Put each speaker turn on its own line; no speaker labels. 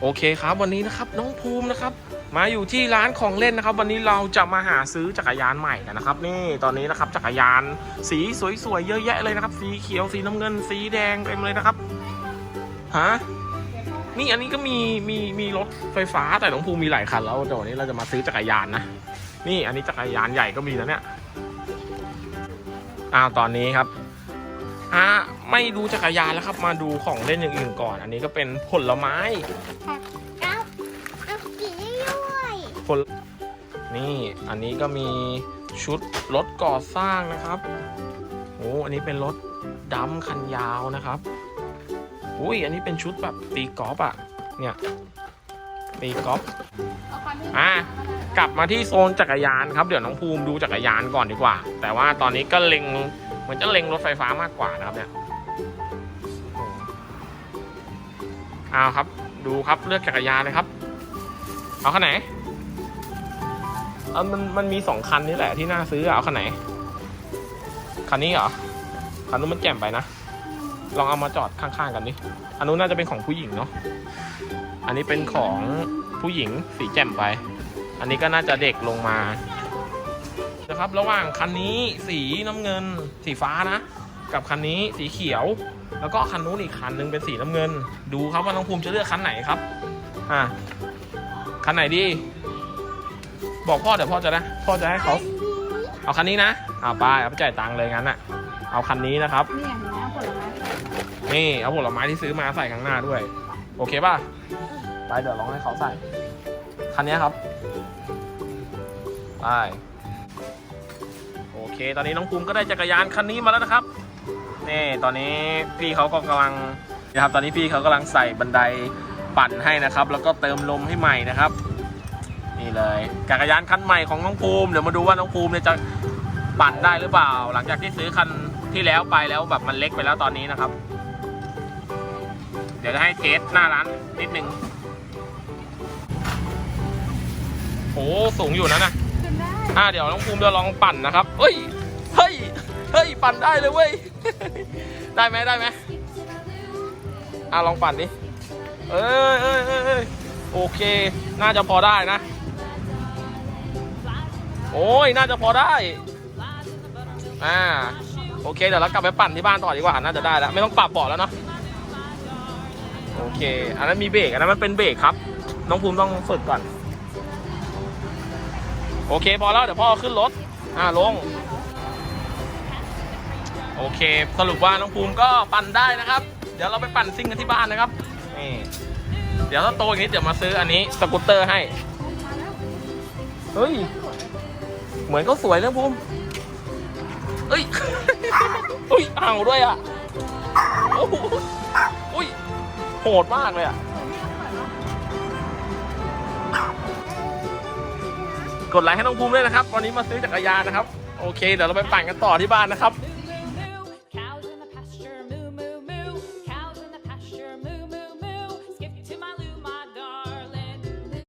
โอเคครับวันนี้นะครับน้องภูมินะครับ มาอยู่ที่ร้านของเล่นนะครับ วันนี้เราจะมาหาซื้อจักรยานใหม่กันนะครับ นี่ตอนนี้นะครับจักรยานสีสวยๆเยอะแยะเลยนะครับ สีเขียวสีน้ำเงิน สีแดงเต็มเลยนะครับฮะนี่อันนี้ก็มีมีมีรถไฟฟ้าแต่น้องภูมิมีหลายคันแล้วแต่วันนี้เราจะมาซื้อจักรยานนะนี่อันนี้จักรยานใหญ่ก็มีแล้วเนี่ยอ้าวตอนนี้ครับ อ่าไม่ดูจักรยานแล้วครับ มาดูของเล่นอย่างอื่นก่อน อันนี้ก็เป็นผลไม้
เอาเอากินด้วย
คนนี่อันนี้ก็มีชุดรถก่อสร้างนะครับโอ้อันนี้เป็นรถดำคันยาวนะครับ อุ้ยอันนี้เป็นชุดแบบตีกอล์ฟอะเนี่ยตีกอล์ฟอะกลับมาที่โซนจักรยานครับ เดี๋ยวน้องภูมิดูจักรยานก่อนดีกว่า แต่ว่าตอนนี้ก็เล็งเห มือนจะเล็งรถไฟฟ้ามากกว่านะครับเนี่ยเอาครับ ดูครับเลือกจักรยานเลยครับ เอาคันไหนเอามันมันมีสองคันนี่แหละที่น่าซื้อเอาคันไหน คันนี้เหรอ คันนู้นมันแจ่มไปนะ ลองเอามาจอดข้างๆกันดิอันนู้นน่าจะเป็นของผู้หญิงเนาะ อันนี้เป็นของผู้หญิงสีแจ่มไป อันนี้ก็น่าจะเด็กลงมา นะครับ ระหว่างคันนี้สีน้ำเงิน สีฟ้านะ กับคันนี้สีเขียว แล้วก็คันนู้นอีกคันนึงเป็นสีน้ำเงิน ดูครับว่าน้องภูมิจะเลือกคันไหนครับ อ่าคันไหนดี บอกพ่อเดี๋ยวพ่อจะนะ พ่อจะให้เขาเอาคันนี้นะเอาไปเอาไปจ่ายตังค์เลยงั้นอะเอาคันนี้นะครับ
เนี่ยนะผลไม้
นี่เอาผลไม้ที่ซื้อมาใส่ข้างหน้าด้วย โอเคป่ะไปเดี๋ยวลองให้เขาใส่ คันนี้ครับไปโอ เคตอนนี้น้องภูมิก็ได้จักรยานคันนี้มาแล้วนะครับนี่ตอนนี้พี่เขาก็กำลังนะครับตอนนี้พี่เขากำลังใส่บันไดปั่นให้นะครับ แล้วก็เติมลมให้ใหม่นะครับ นี่เลยจักรยานคันใหม่ของน้องภูมิเดี๋ยวมาดูว่าน้องภูมิเนี่ยจะปั่นได้หรือเปล่า หลังจากที่ซื้อคันที่แล้วไปแล้วแบบมันเล็กไปแล้วตอนนี้นะครับ เดี๋ยวจะให้เทสหน้าร้านนิดนึงโอ้สูงอยู่นะนะ
ขึ้นได้
อ่าเดี๋ยวน้องภูมิจะลองปั่นนะครับเฮ้ย เฮ้ย เฮ้ย ปั่นได้เลยเว้ย ได้ไหมได้ไหมอ่าลองปั่นดิเอ้ยเอ้ยเอ้ยเอ้ยโอเค น่าจะพอได้นะ โอ้ย น่าจะพอได้ อ่า โอเค เดี๋ยวเรากลับไปปั่นที่บ้านต่อดีกว่า น่าจะได้แล้ว ไม่ต้องปรับเบาะแล้วเนาะ โอเค อันนั้นมีเบรก อันนั้นมันเป็นเบรกครับ น้องภูมิต้องฝึกก่อน โอเค พอแล้ว เดี๋ยวพ่อขึ้นรถ อ่าลง โอเค สรุปว่าน้องภูมิก็ปั่นได้นะครับ เดี๋ยวเราไปปั่นซิ่งกันที่บ้านนะครับนี่เดี๋ยวถ้าโตอย่างนี้เดี๋ยวมาซื้ออันนี้สกูตเตอร์ให้เฮ้ยเหมือนก็สวยนะภูมิเอ้ยอุ้ยอ่างด้วยอะโอ้โหอุ้ยโหดมากเลยอะกดไลค์ให้น้องภูมิด้วยนะครับ วันนี้มาซื้อจักรยานนะครับ โอเค เดี๋ยวเราไปปั่นกันต่อที่บ้านนะครับ